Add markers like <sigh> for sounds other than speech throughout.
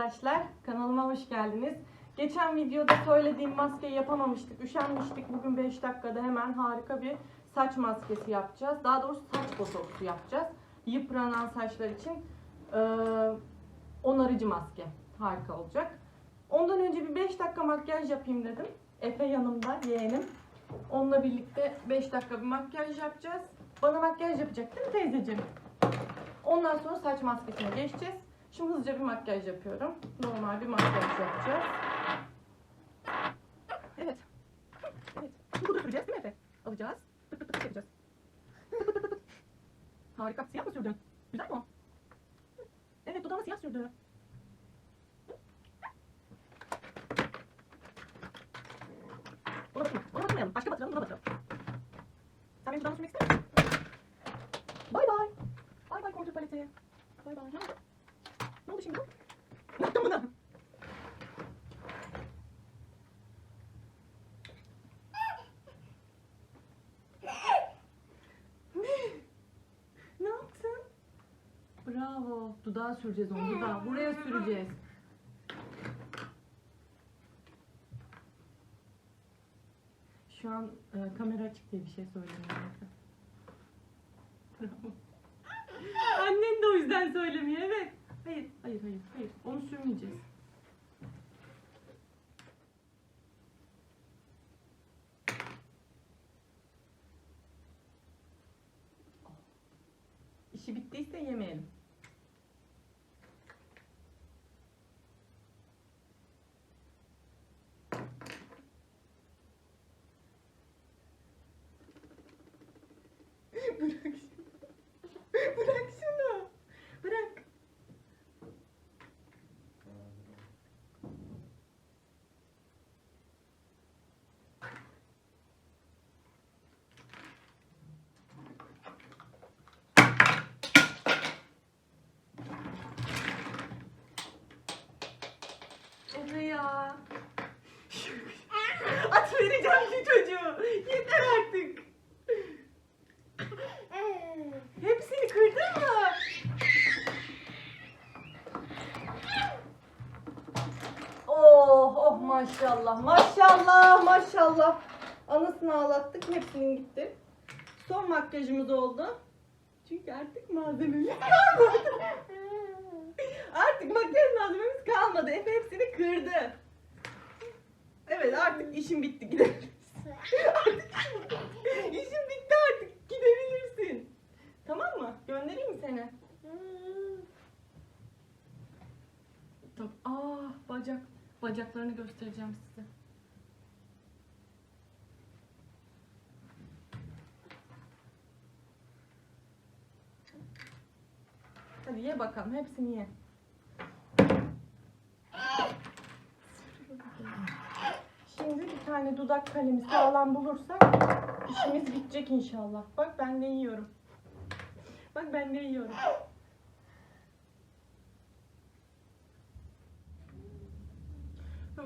arkadaşlar. Kanalıma hoş geldiniz. Geçen videoda söylediğim maskeyi yapamamıştık. Üşenmiştik. Bugün 5 dakikada hemen harika bir saç maskesi yapacağız. Daha doğrusu saç botoksu yapacağız. Yıpranan saçlar için eee, onarıcı maske. Harika olacak. Ondan önce bir 5 dakika makyaj yapayım dedim. Efe yanımda, yeğenim. Onunla birlikte 5 dakika bir makyaj yapacağız. Bana makyaj yapacak değil mi teyzeciğim? Ondan sonra saç maskesine geçeceğiz. Şimdi hızlıca bir makyaj yapıyorum. Normal bir makyaj yapacağız. Evet. Evet. Şimdi pudra süreceğiz değil mi Efe? Alacağız. Pıt pıt pıt yapacağız. Pıt pıt pıt. Harika. Siyah mı sürdün? Güzel mi o? Evet dudağıma siyah sürdü. Ona batırma. Ona. Başka batıralım. Buna batıralım. Sen benim dudağımı sürmek ister misin? Bay bay. Bay bay kontur paleti. Bay bay. Şimdi? Ne yaptın buna? Ne? Ne yaptın? Bravo. Dudağa süreceğiz onu. Dudağa. Buraya süreceğiz. Şu an e, kamera açık diye bir şey söylemiyorum. Bravo. <laughs> Annen de o yüzden söylemiyor evet. Hayır, hayır, hayır, hayır. Onu sürmeyeceğiz. İşi bittiyse yemeyelim. <laughs> Bırak şunu. Bırak. Efe ya. At vereceğim şu çocuğu. Yeter artık. Hepsini kırdın mı? Oh oh maşallah maşallah maşallah. Anasını ağlattık hepsinin gitti. Son makyajımız oldu. Çünkü artık malzememiz kalmadı. <laughs> artık makyaj malzememiz kalmadı. Efe hepsini kırdı. Evet artık işim bitti gidebiliriz. <laughs> artık işim bitti. İşim bitti artık gidebilirsin. Tamam mı? Göndereyim mi seni? Tamam. Aa bacak. Bacaklarını göstereceğim size. Hadi ye bakalım. Hepsini ye. Şimdi bir tane dudak kalemi sağlam bulursak işimiz bitecek inşallah. Bak ben de yiyorum. Bak ben de yiyorum.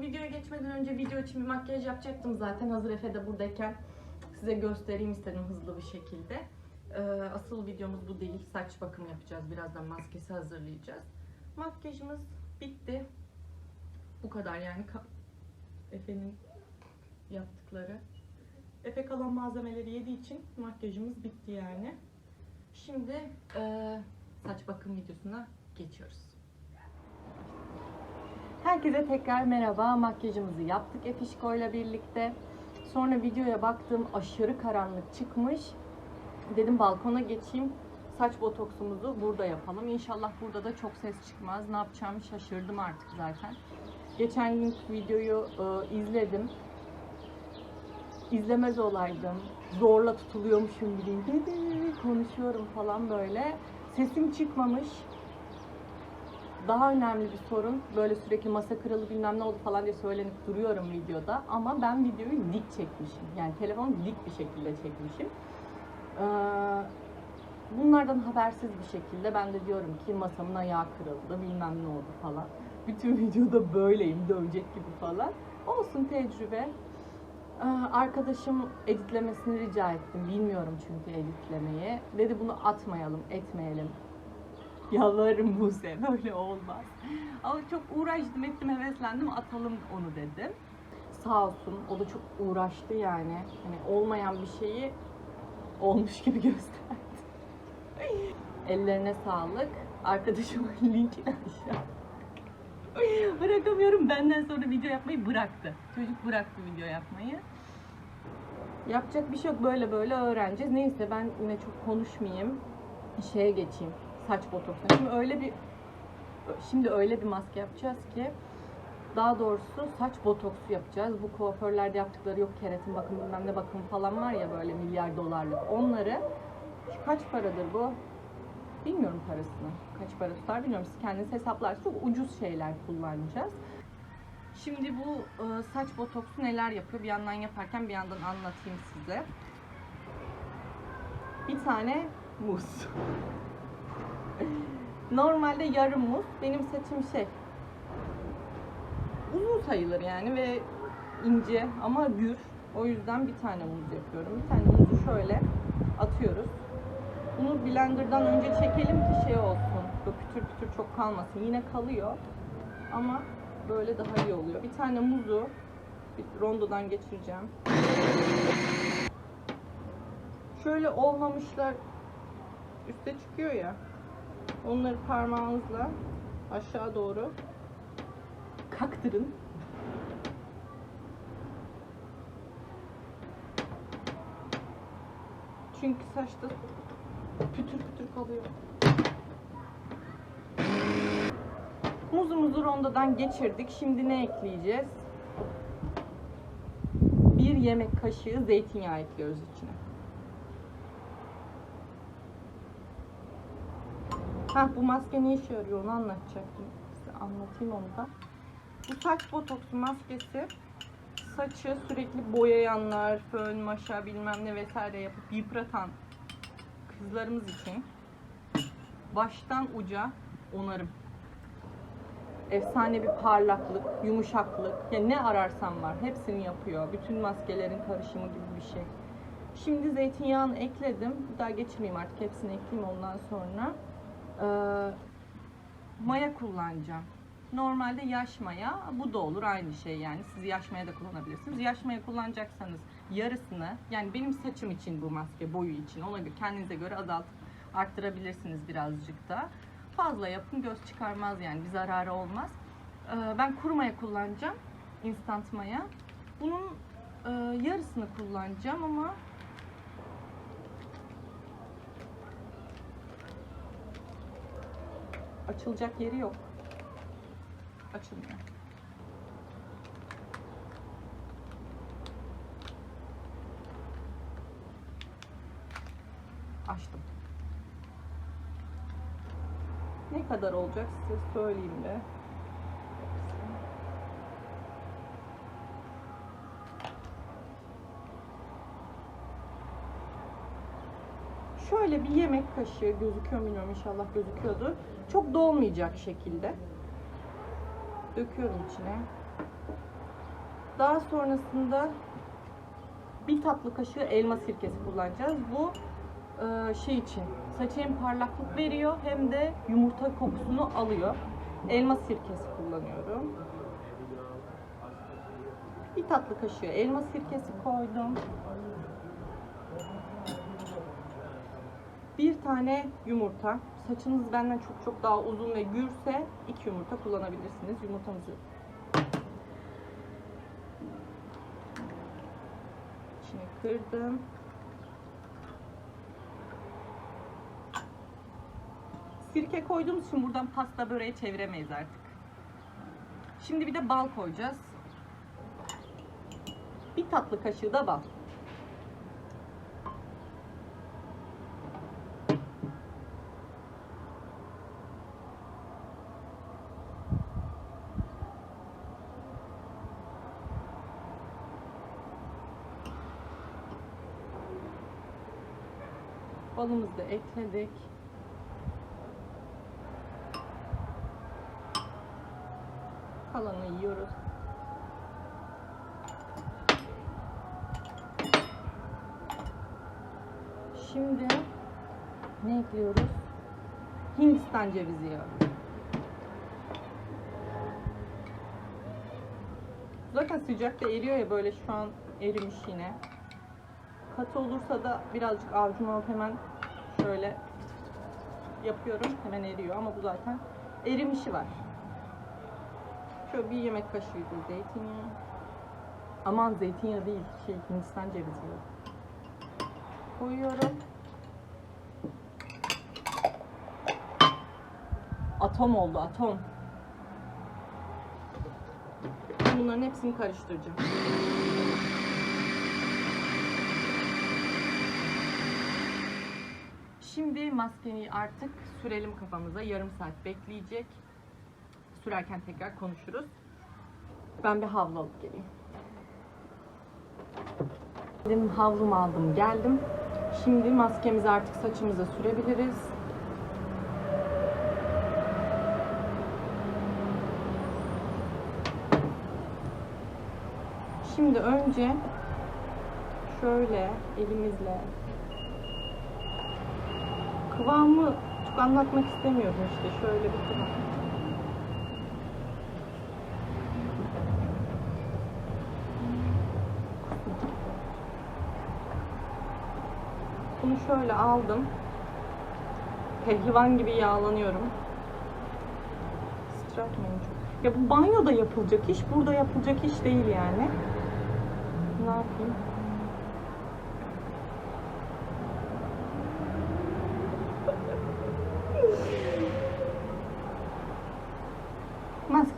Videoya geçmeden önce video için bir makyaj yapacaktım zaten. Hazır Efe de buradayken size göstereyim istedim hızlı bir şekilde. Ee, asıl videomuz bu değil. Saç bakım yapacağız. Birazdan maskesi hazırlayacağız. Makyajımız bitti. Bu kadar yani. Efe'nin yaptıkları. Efe kalan malzemeleri yediği için makyajımız bitti yani. Şimdi eee, saç bakım videosuna geçiyoruz. Herkese tekrar merhaba. Makyajımızı yaptık Efişko ile birlikte. Sonra videoya baktım aşırı karanlık çıkmış. Dedim balkona geçeyim. Saç botoksumuzu burada yapalım. İnşallah burada da çok ses çıkmaz. Ne yapacağımı şaşırdım artık zaten. Geçen gün videoyu e, izledim. İzlemez olaydım. Zorla tutuluyormuşum gibi konuşuyorum falan böyle. Sesim çıkmamış. Daha önemli bir sorun. Böyle sürekli masa kırıldı bilmem ne oldu falan diye söylenip duruyorum videoda. Ama ben videoyu dik çekmişim. Yani telefonu dik bir şekilde çekmişim. Ee, bunlardan habersiz bir şekilde ben de diyorum ki masamın ayağı kırıldı bilmem ne oldu falan. Bütün <laughs> videoda böyleyim dövecek gibi falan. Olsun tecrübe. Ee, Arkadaşım editlemesini rica ettim. Bilmiyorum çünkü editlemeyi. Dedi bunu atmayalım, etmeyelim. Yalvarırım Buse <laughs> böyle olmaz. Ama çok uğraştım ettim heveslendim atalım onu dedim. Sağ olsun o da çok uğraştı yani. Hani olmayan bir şeyi olmuş gibi <laughs> gösterdi. Ellerine sağlık. Arkadaşımın <laughs> linkini aşağı. Bırakamıyorum benden sonra video yapmayı bıraktı. Çocuk bıraktı video yapmayı. Yapacak bir şey yok böyle böyle öğreneceğiz. Neyse ben yine çok konuşmayayım. Şeye geçeyim. Saç botoksuna. Şimdi öyle bir şimdi öyle bir maske yapacağız ki daha doğrusu saç botoksu yapacağız. Bu kuaförlerde yaptıkları yok keratin bakım bilmem ne bakım falan var ya böyle milyar dolarlık. Onları kaç paradır bu? Bilmiyorum parasını. Kaç para tutar bilmiyorum. Siz kendiniz hesaplarsınız. Çok ucuz şeyler kullanacağız. Şimdi bu e, saç botoksu neler yapıyor? Bir yandan yaparken bir yandan anlatayım size. Bir tane muz. Normalde yarım muz. Benim saçım şey uzun sayılır yani ve ince ama gür. O yüzden bir tane muz yapıyorum. Bir tane muzu şöyle atıyoruz. Bunu blenderdan önce çekelim ki şey olsun. Böyle pütür pütür çok kalmasın. Yine kalıyor ama böyle daha iyi oluyor. Bir tane muzu bir rondodan geçireceğim. Şöyle olmamışlar üste çıkıyor ya. Onları parmağınızla aşağı doğru kaktırın. Çünkü saçta pütür pütür kalıyor. Muzumuzu rondodan geçirdik. Şimdi ne ekleyeceğiz? Bir yemek kaşığı zeytinyağı ekliyoruz içine. Hah bu maske ne işe yarıyor onu anlatacaktım. Size anlatayım onu da. Bu saç botoksu maskesi saçı sürekli boyayanlar, fön, maşa bilmem ne vesaire yapıp yıpratan kızlarımız için baştan uca onarım. Efsane bir parlaklık, yumuşaklık. Ya ne ararsan var. Hepsini yapıyor. Bütün maskelerin karışımı gibi bir şey. Şimdi zeytinyağını ekledim. Bir daha geçirmeyeyim artık. Hepsini ekleyeyim ondan sonra. Ee, maya kullanacağım. Normalde yaş maya, bu da olur aynı şey yani. Siz yaş maya da kullanabilirsiniz. Yaş maya kullanacaksanız yarısını, yani benim saçım için bu maske, boyu için ona göre kendinize göre azaltıp arttırabilirsiniz birazcık da. Fazla yapın göz çıkarmaz yani bir zararı olmaz. Ee, ben kuru maya kullanacağım. Instant maya. Bunun e, yarısını kullanacağım ama açılacak yeri yok. Açılmıyor. Açtım. Ne kadar olacak size söyleyeyim de. Şöyle bir yemek kaşığı gözüküyor bilmiyorum inşallah gözüküyordu. Çok dolmayacak şekilde döküyorum içine. Daha sonrasında bir tatlı kaşığı elma sirkesi kullanacağız. Bu e, şey için saça hem parlaklık veriyor hem de yumurta kokusunu alıyor. Elma sirkesi kullanıyorum. Bir tatlı kaşığı elma sirkesi koydum. Bir tane yumurta. Saçınız benden çok çok daha uzun ve gürse iki yumurta kullanabilirsiniz. Yumurtamızı içine kırdım. Sirke koyduğumuz için buradan pasta böreğe çeviremeyiz artık. Şimdi bir de bal koyacağız. Bir tatlı kaşığı da bal. Da ekledik. Kalanı yiyoruz. Şimdi ne ekliyoruz? Hindistan cevizi yağı. Zaten sıcakta eriyor ya böyle şu an erimiş yine. Katı olursa da birazcık avucuma alıp hemen şöyle yapıyorum. Hemen eriyor ama bu zaten erimişi var. Şöyle bir yemek kaşığı da zeytinyağı. Aman zeytinyağı değil, şey Hindistan cevizi. Koyuyorum. Atom oldu, atom. Bunların hepsini karıştıracağım. Şimdi maskeyi artık sürelim kafamıza. Yarım saat bekleyecek. Sürerken tekrar konuşuruz. Ben bir havlu alıp geleyim. Havlumu aldım geldim. Şimdi maskemizi artık saçımıza sürebiliriz. Şimdi önce şöyle elimizle kıvamı çok anlatmak istemiyorum işte şöyle bir kıvam. Bunu şöyle aldım. Pehlivan gibi yağlanıyorum. Sıçratmayın çok. Ya bu banyoda yapılacak iş, burada yapılacak iş değil yani. Ne yapayım?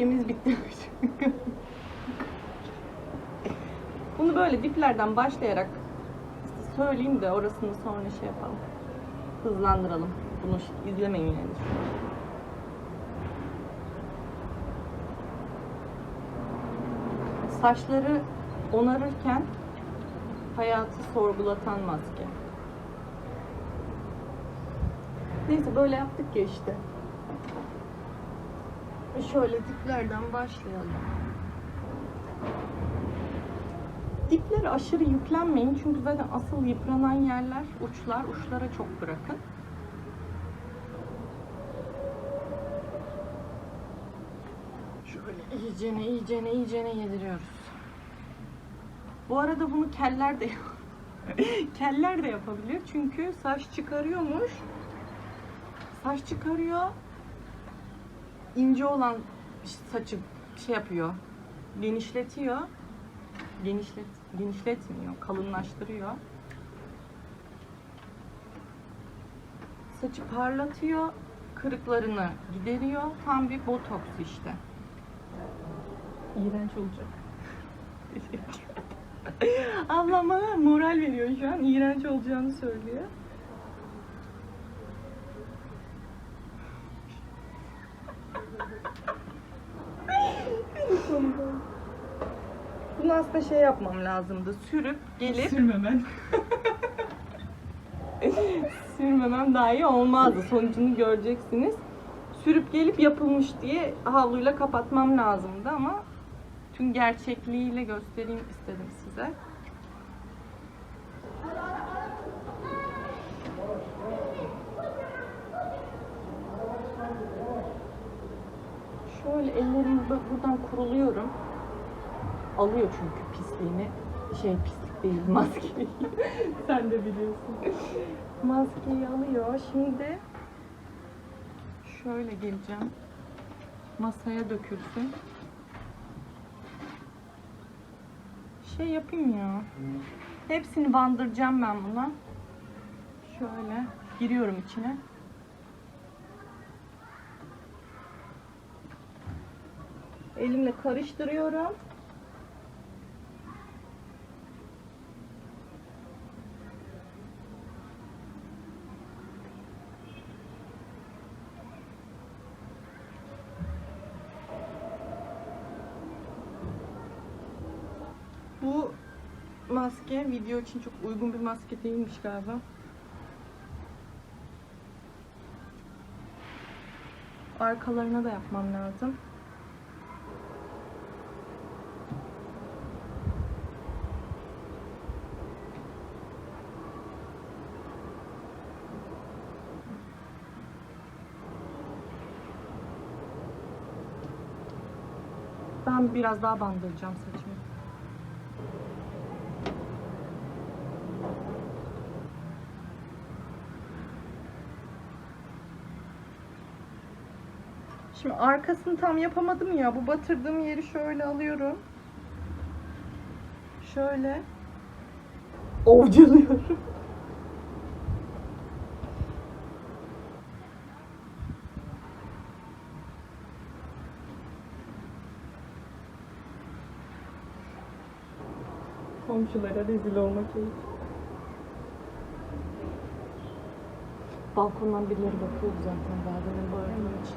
Maskemiz bitti. Bunu böyle diplerden başlayarak söyleyeyim de orasını sonra şey yapalım. Hızlandıralım. Bunu izlemeyin yani. Saçları onarırken hayatı sorgulatan maske. Neyse böyle yaptık ya işte. Şöyle diplerden başlayalım. Diplere aşırı yüklenmeyin çünkü zaten asıl yıpranan yerler uçlar. Uçlara çok bırakın. Şöyle iyicene iyicene iyicene yediriyoruz. Bu arada bunu keller de <laughs> keller de yapabilir çünkü saç çıkarıyormuş. Saç çıkarıyor. İnce olan saçı şey yapıyor. Genişletiyor. Genişlet genişletmiyor, kalınlaştırıyor. Saçı parlatıyor, kırıklarını gideriyor. Tam bir botoks işte. İğrenç olacak. <laughs> Ablam bana moral veriyor şu an. İğrenç olacağını söylüyor. Bunu aslında şey yapmam lazımdı. Sürüp gelip Sürmemen. <laughs> sürmemem daha iyi olmazdı. Sonucunu göreceksiniz. Sürüp gelip yapılmış diye havluyla kapatmam lazımdı ama tüm gerçekliğiyle göstereyim istedim size. Şöyle ellerimi bu- buradan kuruluyorum. Alıyor çünkü pisliğini. Şey pislik değil, <laughs> maskeyi. Sen de biliyorsun. Maskeyi alıyor. Şimdi şöyle geleceğim. Masaya dökülsün. Şey yapayım ya. Hepsini bandıracağım ben buna. Şöyle giriyorum içine. Elimle karıştırıyorum. Bu maske video için çok uygun bir maske değilmiş galiba. Arkalarına da yapmam lazım. Ben biraz daha bandıracağım saçımı. Şimdi arkasını tam yapamadım ya. Bu batırdığım yeri şöyle alıyorum. Şöyle ovcalıyorum. Komşulara rezil olmak için. Balkondan birileri bakıyordu zaten daha demin bağırdığım için.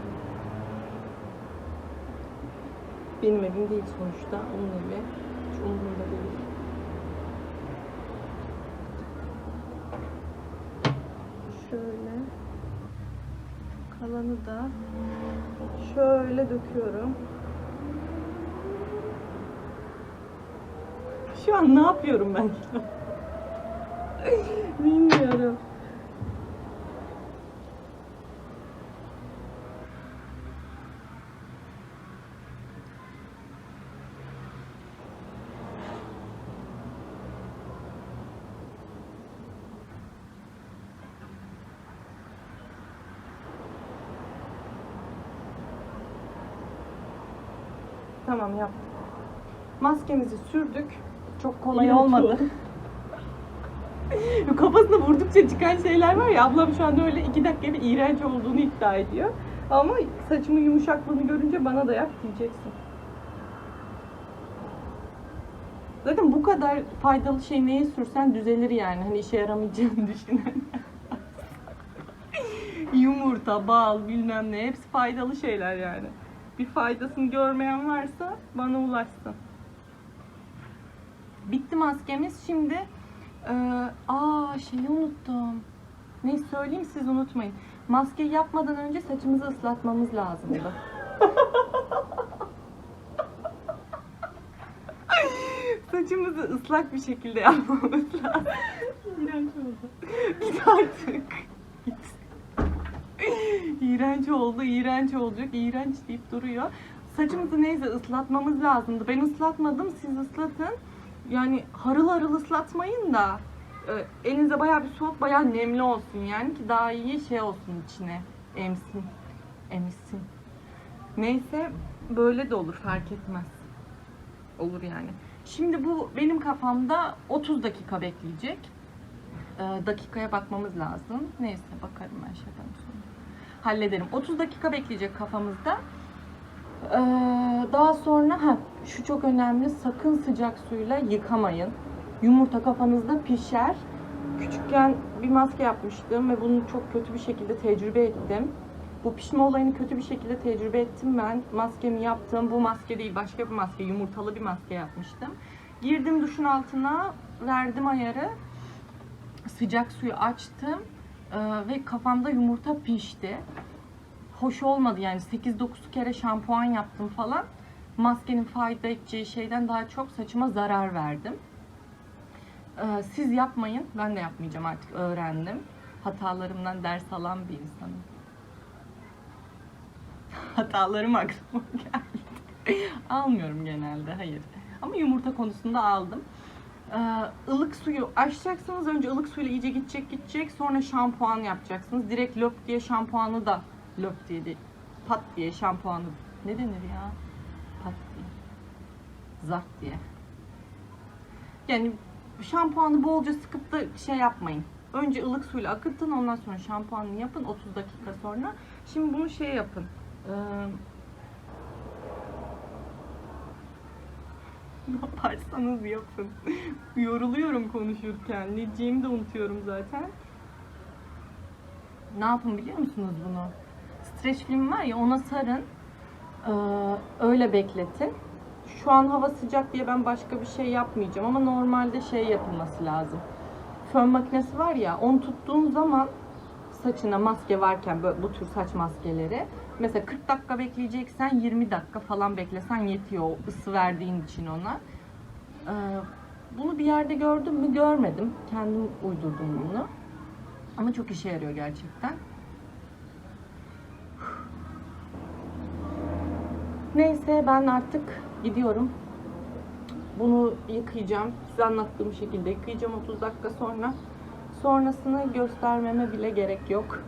Benim evim değil sonuçta, onun evi. Hiç umurumda değil. Şöyle. Kalanı da şöyle döküyorum. Şu an ne yapıyorum ben? <laughs> Bilmiyorum. Tamam yaptık. Maskemizi sürdük. Çok kolay İğrenç olmadı. <laughs> Kafasına vurdukça çıkan şeyler var ya ablam şu anda öyle iki dakika bir iğrenç olduğunu iddia ediyor. Ama saçımın yumuşaklığını görünce bana da yap diyeceksin. Zaten bu kadar faydalı şey neye sürsen düzelir yani. Hani işe yaramayacağını <laughs> düşünen. Yumurta, bal, bilmem ne hepsi faydalı şeyler yani. Bir faydasını görmeyen varsa bana ulaşsın. Bitti maskemiz. Şimdi eee aa şeyi unuttum. Neyse söyleyeyim siz unutmayın. Maskeyi yapmadan önce saçımızı ıslatmamız lazımdı. <laughs> Saçımızı ıslak bir şekilde yapmamız lazım. İğrenç oldu. Git artık. Git. İğrenç oldu, iğrenç olacak, iğrenç deyip duruyor. Saçımızı neyse ıslatmamız lazımdı. Ben ıslatmadım, siz ıslatın. Yani harıl harıl ıslatmayın da e, elinize bayağı bir soğuk, bayağı nemli olsun yani ki daha iyi şey olsun içine emsin, emissin. Neyse böyle de olur fark etmez. Olur yani. Şimdi bu benim kafamda 30 dakika bekleyecek. Ee, dakikaya bakmamız lazım. Neyse bakarım ben şuradan sonra. Hallederim. 30 dakika bekleyecek kafamızda. Ee, daha sonra ha şu çok önemli. Sakın sıcak suyla yıkamayın. Yumurta kafanızda pişer. Küçükken bir maske yapmıştım ve bunu çok kötü bir şekilde tecrübe ettim. Bu pişme olayını kötü bir şekilde tecrübe ettim ben. Maskemi yaptım. Bu maske değil başka bir maske. Yumurtalı bir maske yapmıştım. Girdim duşun altına. Verdim ayarı. Sıcak suyu açtım. Ve kafamda yumurta pişti. Hoş olmadı yani 8-9 kere şampuan yaptım falan. Maskenin fayda edeceği şeyden daha çok saçıma zarar verdim. Ee, siz yapmayın. Ben de yapmayacağım artık öğrendim. Hatalarımdan ders alan bir insanım. <laughs> Hatalarım aklıma geldi. <laughs> Almıyorum genelde hayır. Ama yumurta konusunda aldım. Ee, suyu açacaksınız. Önce ılık suyla iyice gidecek gidecek. Sonra şampuan yapacaksınız. Direkt löp diye şampuanı da löp diye değil. Pat diye şampuanı. Ne denir ya? Pat diye. Zart diye. Yani şampuanı bolca sıkıp da şey yapmayın. Önce ılık suyla akıtın ondan sonra şampuanını yapın 30 dakika sonra. Şimdi bunu şey yapın. Ee, ne yaparsanız yapın. <laughs> Yoruluyorum konuşurken. Ne diyeceğimi de unutuyorum zaten. Ne yapın biliyor musunuz bunu? Streç film var ya ona sarın. Ee, öyle bekletin. Şu an hava sıcak diye ben başka bir şey yapmayacağım ama normalde şey yapılması lazım. Fön makinesi var ya onu tuttuğun zaman saçına maske varken bu tür saç maskeleri mesela 40 dakika bekleyeceksen 20 dakika falan beklesen yetiyor ısı verdiğin için ona. Ee, bunu bir yerde gördüm mü görmedim. Kendim uydurdum bunu. Ama çok işe yarıyor gerçekten. Neyse ben artık Gidiyorum. Bunu yıkayacağım. Size anlattığım şekilde yıkayacağım 30 dakika sonra. Sonrasını göstermeme bile gerek yok.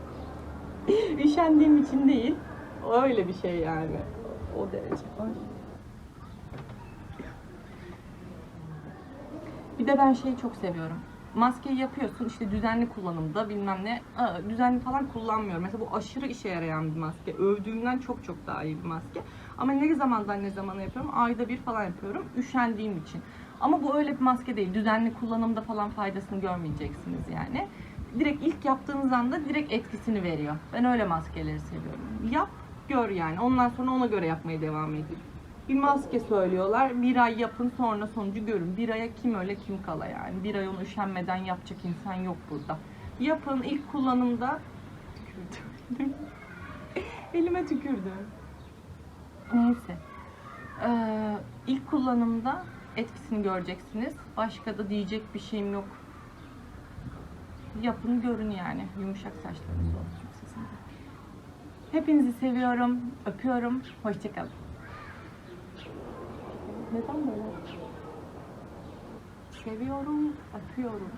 <laughs> Üşendiğim için değil. Öyle bir şey yani. O derece. Bir de ben şeyi çok seviyorum. Maskeyi yapıyorsun işte düzenli kullanımda bilmem ne. Aa, düzenli falan kullanmıyorum. Mesela bu aşırı işe yarayan bir maske. Övdüğümden çok çok daha iyi bir maske. Ama ne zamandan ne zamana yapıyorum? Ayda bir falan yapıyorum. Üşendiğim için. Ama bu öyle bir maske değil. Düzenli kullanımda falan faydasını görmeyeceksiniz yani. Direkt ilk yaptığınız anda direkt etkisini veriyor. Ben öyle maskeleri seviyorum. Yap, gör yani. Ondan sonra ona göre yapmaya devam edin. Bir maske söylüyorlar. Bir ay yapın sonra sonucu görün. Bir aya kim öyle kim kala yani. Bir ay onu üşenmeden yapacak insan yok burada. Yapın ilk kullanımda tükürdüm. <laughs> Elime tükürdü. Neyse. Ee, ilk kullanımda etkisini göreceksiniz. Başka da diyecek bir şeyim yok. Yapın görün yani. Yumuşak saçlarınız olsun sizin. Hepinizi seviyorum. Öpüyorum. Hoşçakalın. Neden böyle? Seviyorum, öpüyorum.